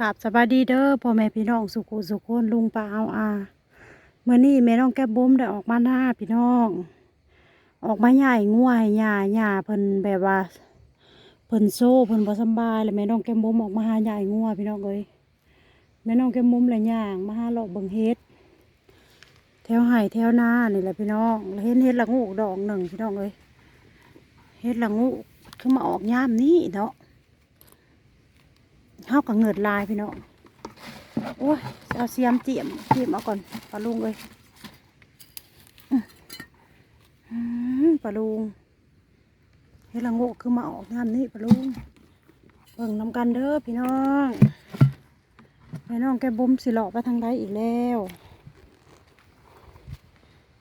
กับสบายดีเด้อพ่อแม่พี่น้องสุขุสุขคนลุงป้าเอาอาเมื่อนี้แม่น้องแก้มบุ้มได้ออกมาหน้าพี่น้อง ออกมาใหญ่ง่วยหญ้าหญ้าเพิ่นแบบว่าเพิ่นโซ่เพิ่นบ่สบายแล้วแม่น้องแก้มบุ้มออกมาหาใหญ่งัวพี่น้องเอ้ยแม่น้องแก้มบุ้มเลยย่างมาหาเลาะเบิ่งเฮ็ดแถวไห่แถวหน้านี่แหละพี่น้องเห็นเฮ็ดละงูดอกหนึ่งพี่น้องเอ้ยเฮ็ดละงูกคือมาออกยามนี้เนาะ เฮากับเงิดลายพี่น้องโอ้ยเอาเสียมเจียมเจียมเอาก่อนปลาลุงเลยปลาลุงเฮ็ดละโงกคือมาออกงานนี้ปลาลุงเบิ่งน้ำกันเด้อพี่น้องพี่น้องแกบุ้มสิเลาะไปทางใดอีกแล้ว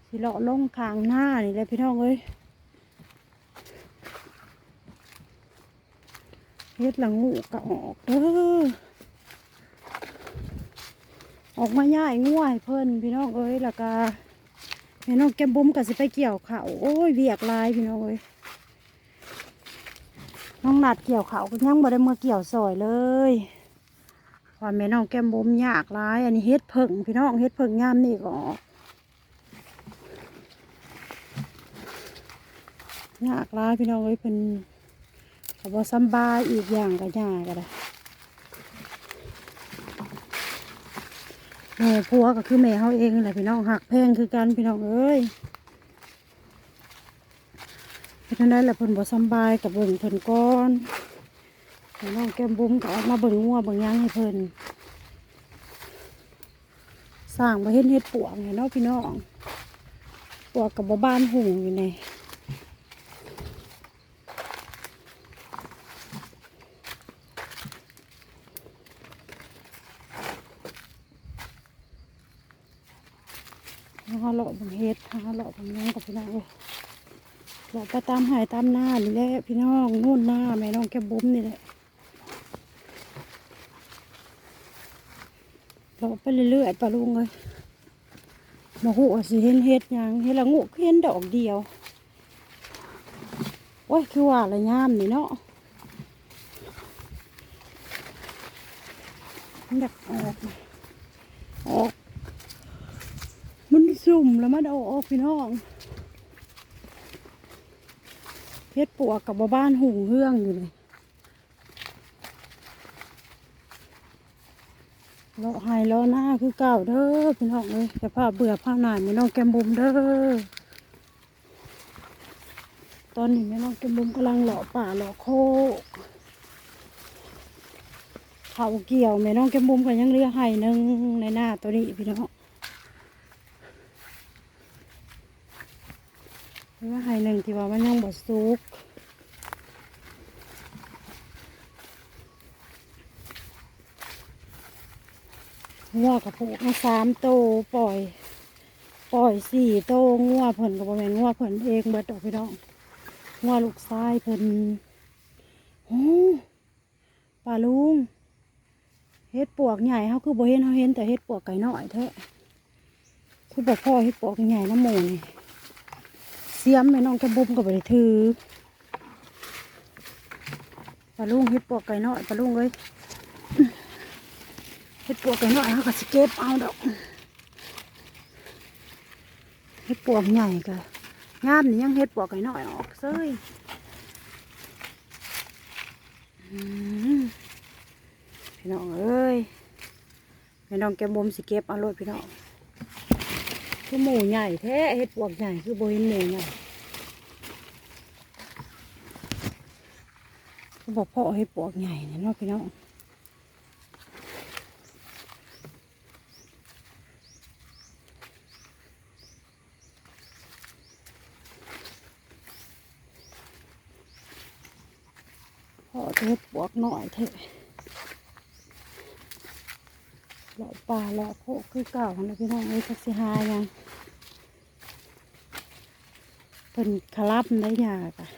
สิเลาะลงคางหน้านี่เลยพี่น้องเอ้ย เฮ็ดละงูก็ออกเด้อออกมาย่ายง่วยเพิ่นพี่น้องเอ้ยแล้วก็พี่น้องแก้มบุ้มก็สิไปเกี่ยวเขาโอ้ยเวียกลายพี่น้องเอ้ยน้องนัดเกี่ยวเขาก็ยังบ่ได้มาเกี่ยวซอยเลยว่าแม่น้องแก้มบุ้มยากลาย อันนี้เฮ็ดเพิ่งพี่น้องเฮ็ดเพิ่งยามนี่ก็ออกยากลายพี่น้องเอ้ยเพิ่น ก็บ่สบายอีกอย่างก็ยากก็ได้แม่ผัวก็คือแม่เขาเองแหละพี่น้องหักแพงคือกันพี่น้องเอ้ยเพราะฉะนั้นแหละเพิ่นบ่สบายกับเบิ่งเพิ่นก่อนพี่น้องแก้มบุ้มก็ออกมาเบิ่งงัวเบิ่งยังให้เพิ่นสร้างมาเห็นเฮ็ดปวกไงเนาะพี่น้องปวกกับบ่บ้านหุงอยู่ใน หาเลาะ บางเฮ็ดหาเลาะบางน้องกับพี่น้องเอ้ยเลาะไปตามหายตามหน้านี่แหละพี่น้องนู่นหน้าแม่น้องแกบุ้มนี่แหละเลาะไปเรื่อยๆปลาลุงเลยมาหูว่าสิเห็นเฮ็ดยังเฮ็ดละงูเห็นดอกเดียวโอ้ยคือว่าละงามนี่เนาะอยากออาออก จุ่มแล้วมันเอาออกพี่น้องเพชรปวกกับบ้านหุงเรื่องอยู่เลยเลาะหายเลาะหน้าคือเก่าเด้อพี่น้องเลยแต่ผ้าเบื่อผ้าหนายไม่น้องแกมบุมเด้อตอนนี้แม่น้องแกมบุมกำลังเลาะป่าเลาะโคกเขาเกี่ยวแม่น้องแกมบุมก็ยังเหลือไห้หนึ่งในหน้าตัวนี้พี่น้อง ว่า ไห้หนึ่งที่ว่ามันยังบดซุกงัวกับผูกมาสามโตปล่อย ปล่อยสี่โตงัวเพิ่นกับแมนงัวเพิ่นเองเบิดดอกพี่น้องงัวลูกชายเพิ่นโอ้ปลาลุงเฮ็ดปวกใหญ่เขาคือบ่เห็นเขาเห็นแต่เฮ็ดปวกไก่น้อยแท้คือบอกพ่อเฮ็ดปวกใหญ่น้ำหมูนี่ เสียมแม่น้องแกบุ้มก็ไปถือปลาลุงเฮ็ดปวกไก่น้อยปลาลุงเลยเฮ็ดปวกไก่น้อยเขาก็สเก็บเอาดอกเฮ็ดปวกใหญ่ก็งามนี่ยังเฮ็ดปวกไก่น้อยออกเซ้ยพี่น้องเอ้ยแม่น้องแกบุ้มสิเก็บเอาโลดพี่น้อง คือหมูใหญ่แท้เห็ดปวกใหญ่คือโบเห็นหมูใหญ่เขาบอกพ่อเห็ดปวกใหญ่เนี่ยเนาะพี่น้องพ่อเห็ดปวกหน่อยเถอะ เลาะป่าเลาะโคกคือเก่านะพี่น้องเอ้ยทักสิหายังเป็นคารับได้ยากอะ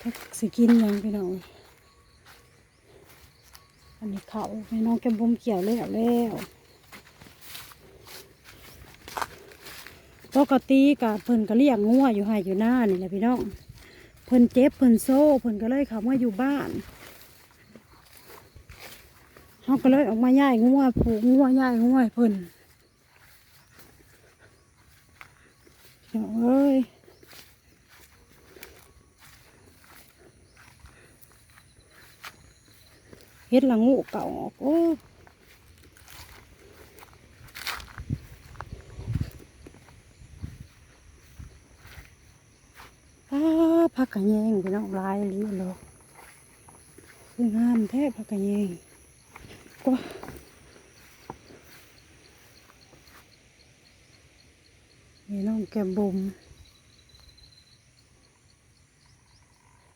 ถ้าสิกินยังพี่น้องอันนี้เขาพี่น้องแกมบุมเกี่ยวแล้วแล้วปกติกับเพิ่นก็เลี้ยงงัวอยู่ให้อยู่หน้านี่แหละพี่น้องเพิ่นเจ็บเพิ่นโซ่เพิ่นก็เลยเขามาอยู่บ้าน เขาก็เลยออกมาย่ายงัวผูกงัวย่ายงัวเพิ่นพี่น้องเอ้ยเฮ็ดละงูเก่าออกโอ้พักกะแยงพี่น้องลายอีหลีหรอกคืองามแท้พักกะแยง ก็มีน้องแกมบุม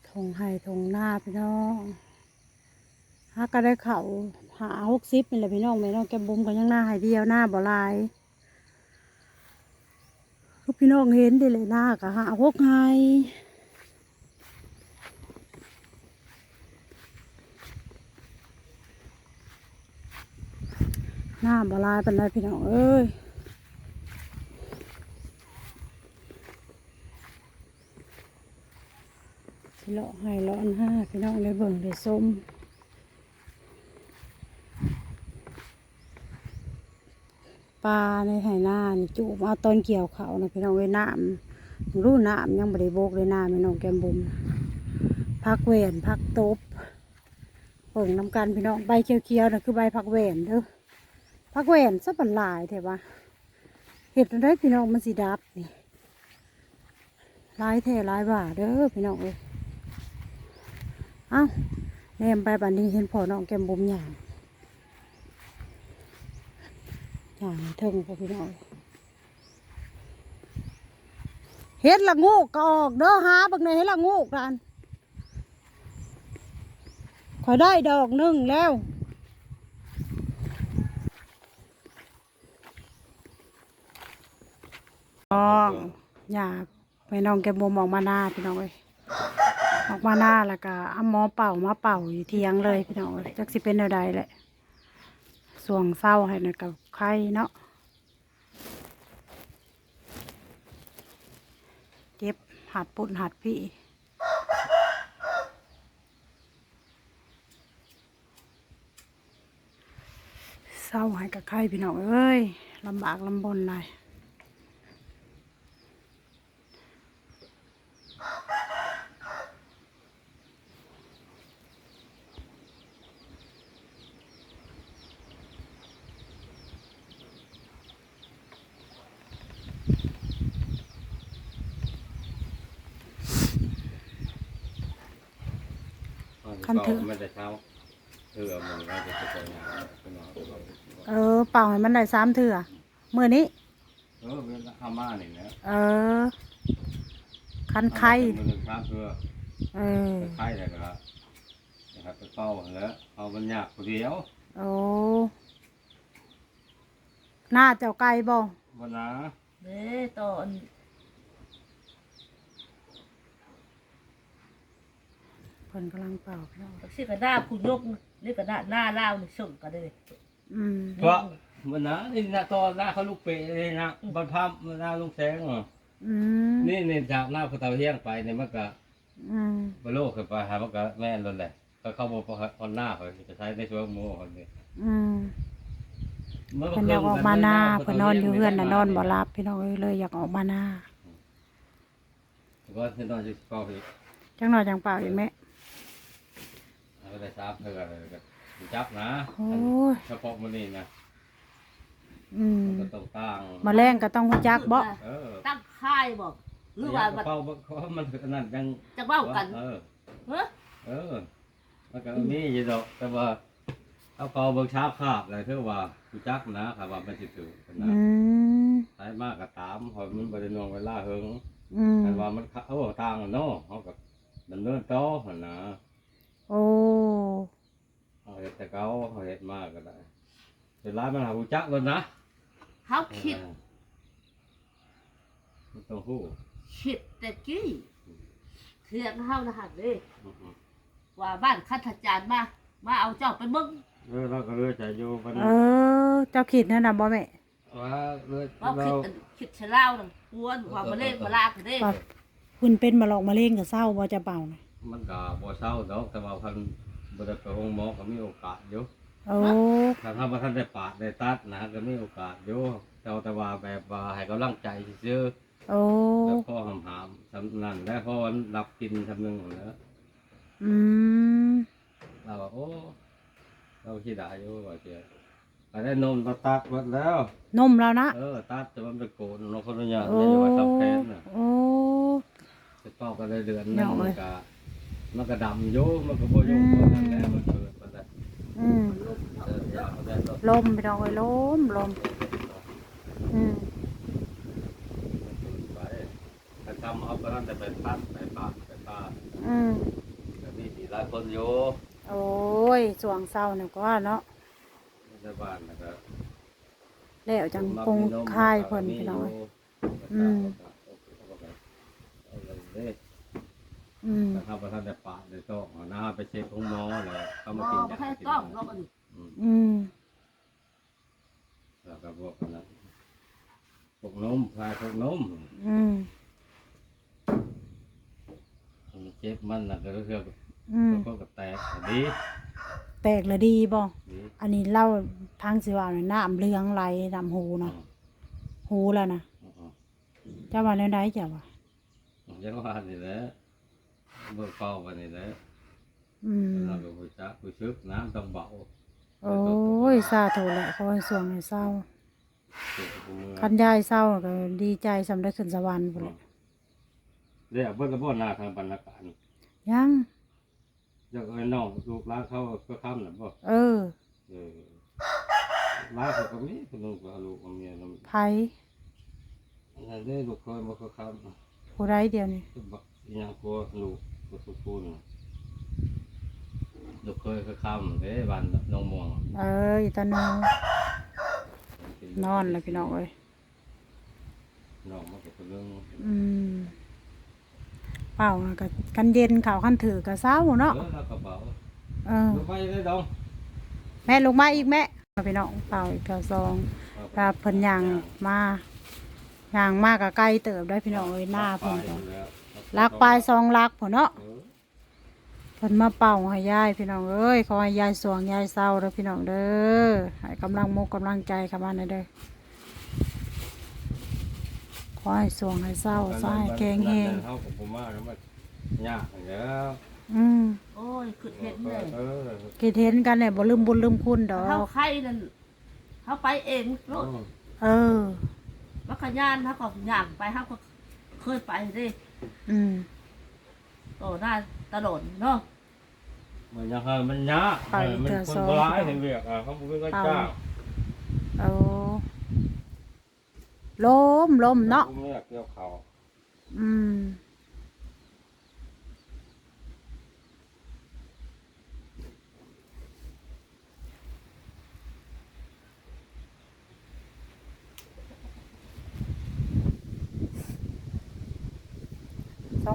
ทงไห้ทงหน้าพี่น้องหาก็ได้เขาหาหกสิบนี่แหละพี่น้องแม่น้องแกมบุมก็ยังหน้าหายเดียวหน้าบ่ลายก็พี่น้องเห็นได้เลยหน้าก็หาหกไง หน้าบลายเป็นไรพี่น้องเอ้ยสิเลาะให้เลาะอันห้าพี่น้องได้เบิ่งได้ส้มปลาในไหหน้านี่จูบเอาตอนเกี่ยวเขานะพี่น้องเอ้ยน้ำรู้น้ำยังบริโบกเลยน้ำพี่น้องแกมบุมพักเวนพักตบเบิ่งน้ำกันพี่น้องใบเขียวๆนะคือใบพักเวนเด้อ พักแหวนสับปะหลายเถอะวะเห็ดได้พี่น้องมันสีดับนี่ลายแท่ลายบ่าเด้อพี่น้องเอ้ยเอ้าแนมไปบันนี้เห็นพ่อน้องแก้มบุมอย่างอย่างเทิงพ่อพี่น้องเฮ็ดละงูก็ออกเด้อหาบักในเฮ็ดละงูกันขอได้ดอกหนึ่งแล้ว น้องอย่าไปน้องแกบมออกมาหน้าพี่น้องเอ้ยออกมาหน้าแล้วก็เอาหมอเป่ามาเป่าอยู่เทียงเลยพี่น้องเอ้ยจักสิเป็นอะไรแหละสวงเศร้าให้หนะกับไข้เนาะเจ็บหัดปุ่นหัดพี่เศร้าให้กับไข้พี่น้องเอ้ยลำบากลำบนเลย คันเถอะมันจะเช้าเถื่อมันก็จะไปงานไปนอนไปนอนเออเป่าให้มันได้สามเถื่อมือนี้ เออเป็นข้ามานี่นะเออ คันไข้มันเป็นข้าเพื่อเออไข้เลยนะครับนะครับไปเฝ้าแล้วเอามันยากคนเดียวโอ้หน้าเจ้าไก่บ่วันนะเด้ตอน เพิ่นกำลังเป่าพี่น้องสิกระดาผู้ยกนี่กระดาหน้าเล่าวนี่ส่งกันเลย อืมเพราะวันนะนี่นะตอนหน้าเขาลูกเปะเลยนะบรรพับหน้าลุงแสงอะอืมนี่นี่จากหน้าพระเตาเฮียงไปเนี่ยมันก็อืมบโลกขึ้นไปหามันก็แม่นเลยแหละก็เข้ามาพอนหน้าเขาจะใช้ในช่วงโม่คนนี้อืมเพิ่นอยากออกมาหน้าเพิ่นนอนอยู่เฮือนน่ะนอนบ่หลับพี่น้องเอ้ยเลยอยากออกมาหน้าก็จะนอนอยู่เฝ้าอีกจังหน่อยจังเป่าอีกไหม เอาไปได้ทราบเพื่ออะไรก็จับนะโอ้ย เฉพาะมันนี่นะอืมมันก็ต้องตั้งมาแรงก็ต้องรู้จักบ่เออตั้งค่ายบอกหรือว่าบัดเฝ้าเพราะมันอันนั้นยังจะเว้ากัน เออ เฮ้อเออมันก็มีอยู่ดอก แต่ว่าเอาเฝ้าเบิ่งเช้าคาบอะไรคือว่ากูจักนะครับว่ามันสิถือนะอืมสายมากก็ตามเพราะมันบ่ได้นองเวลาเฮิงอืมแต่ว่ามันเข้าเอาทางอะเนาะเฮาก็ดำเนินต่อหั่นนะ โอ้เอาเฮ็ดแต่เก่าเฮาเฮ็ดมากก็ได้เวลามันหากูจักแล้วนะเขาคิดเออมันต้องฮู้คิดแต่กี้เทือกเฮานะหันเลยอืมว่าบ้านข้าทจารย์มา มาเอาเจ้าไปเบิ่งๆเออเราก็เลยจะอยู่มันเออ เจ้าขีดนั่นน่ะบ่แม่ว่าเลยว่าเราคิดอันคิดชะลาวนั่นกวนว่ามาเล่นมาลากกันเด้ว่าคุณเป็นมาหลอกมาเล่งกับเศร้าบ่จะเป่านะ มันก็บ่เศร้าดอกแต่ว่าเพันบ่ได้ไปโรงหมอก็มีโอกาสอยู่เอโอ้ถ้าทำมาท่านได้ปาดได้ตัดนะก็มีโอกาสอยู่แต่ว่าแต่ว่าแบบว่าให้กำลังใจซื่อโอ้ๆแล้วพ่อหำหามๆทำนั่นได้พ่อมันรับกินทำนึงแล้วอืมเราว่าโอ้เราคิดได้อยู่ว่าเจ้าไปได้นมมาตัดหมดแล้ว นมแล้วนะเออตัดแต่ว่ามันเป็นโกนเราคนละอย่างโอ้ไม่ได้ว่าทำแค้นน่ะโอ้จะเป้ากันได้เดือนนึเนาะงเว้มัยนก็ มันก็ดำอยู่มันก็บ่อยู่อืมเพราะนั่นแหละมันเกิดมันได้อืมเอออยากเอาได้รถลมพี่น้องเอ้ยลมลม อืมไปถ้าทำเอาไปนั่นแต่ไปตัดไปปาดไปปาดอืมก็มีที่หลายคนอยู่โอ้ยสวงเศร้าเนี่ยก็ว่าเนาะในบ้านนะครับแล้วจังคงคายเพิ่นพี่น้องเอ้ย อืม อืมถ้าประธานได้ปาดได้ต้องเอาหน้าไปเช็คของหมอเลยเขาหมมาอกินบ่ยาให้กินต้องยาเราก็ดิอืมอืมแล้วก็พวกนั้นพวกนมพายพวกนมอืมมันเจ็บมันนะก็คืออืมก็ก็แตกดี แตกเลยดีบ่ดีอันนี้เล่าทางสิว่าน่ะน้ำเลืองไหลดำหูเนาะหูแล้วนะอ๋อเจ้าว่าแนวใดเจ้าว่าอ๋อยังว่านี่แหละ เบิกเป้าวันนี้แหละอืมเราก็ผู้จักผู้ชึกน้ำต้องเบาโอ้ยสาธุแหละขอให้สวงให้เศร้าเจ็บผู้มือคันยายเศร้าก็ดีใจสำได้ขึ้นสวรรค์พุ่นแหละเรียกเบิ้ลระบบหน้าทางบรรณาการยังอยากเอาน้องลูกหล้านเขาก็ค้ำนะบ่เออเออร้านเขาก็มีคนนึงก็เอาลูกเอาเมียนำไผอันนั้นได้ลูกเคยมาเขาค้ำผู้ใดเดียวนี่ก็บอกอีหยังกลัวลูก ก็ทุกคนลูกเคยเขาค้ำเด้บ้านน้องม่วงเอ้ยตาหนูนอนแล้วพี่น้องเอ้ยน้องมันก็เป็นเรื่องอืมเปล่าอะก็กันเย็นข่าวคันถือก็เศร้าเนาะเออล้วกระเป๋าเออลูกไปได้ดองแม่ลงมาอีกแม่พี่น้องเปล่าอีกกระซองถ้าเพิ่นย่างมาย่างมากกับไกลเติบได้พี่น้องเอ้ยหน้าเพิ่นก็ ลักปลายซองลักพุ่นเนาะเออเพิ่นมาเป่าให้ยายพี่น้องเอ้ยขอให้ยายสวงยายเศร้าเด้อพี่น้องเด้อให้กำลังมกกำลังใจเข้ามาในอยเด้อขอให้สวงให้เศร้าซาให้แกงแหงเฮากับผมมาแล้วมันยากแล้วอืมโอ้ยคือเห็นเลยเออคิดเห็นกันเนี่ยบ่ลืมบุญลืมคุณดอเขากไข้นั่นเขาไปเองรถเออวัคยานเขาก็ย่างไปเขาก็เคยไปเด้ อืมโตหน้าตลอดเนาะมันยังให้มันยากไปมันเถื่อคนซองร้ายเห็นเวียกอะเขาบอกว่าเจ้าเอาลมลมเนาะผมอยากเกี่ยวเขาอืม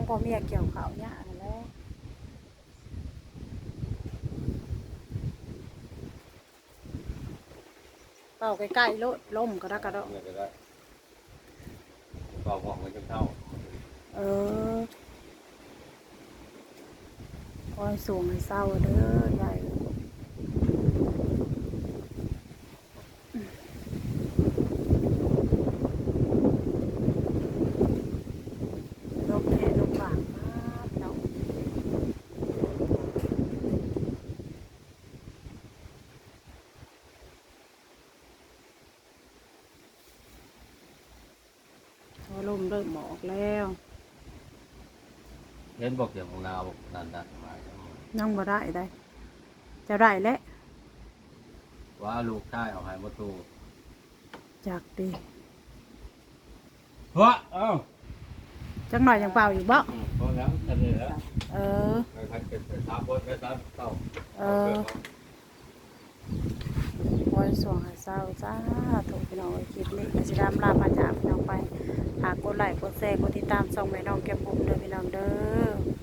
พ่อเมียเกี่ยวเขาวเนี่ยนั่นแหล้วเป่าใกล้ๆโลดล่มก็ได้ก็ได้เนี่ยก็ได้บอกบอกมันจะเข้าเออคอยสูงให้เศร้าเด้อใหญ่ลกแค่ลกบางมากเนาะพอลม เริ่มหมอกแล้วเห็นบอกอย่างของนาวนันนันมายังบ่ได้ได้ จะได้แล้วว่าลูกชายเอาให้มาตูจากดีเฮ้ยเอ้าจังหน่อยจังเปล่าอยู่บ่พอแล้วแค่นี้แล้วเออไปพักเป็นไปทำบนไปทำเต้าเออ คอยส่วงให้เศร้าจ้าถูกพี่น้องคลิปนี้ก็สิดามลาพาจากพี่น้องไปหากกดไลค์กดแชร์กดติดตามส่องแม่น้องแก้มบุ๋มเด้อพี่น้องเด้อ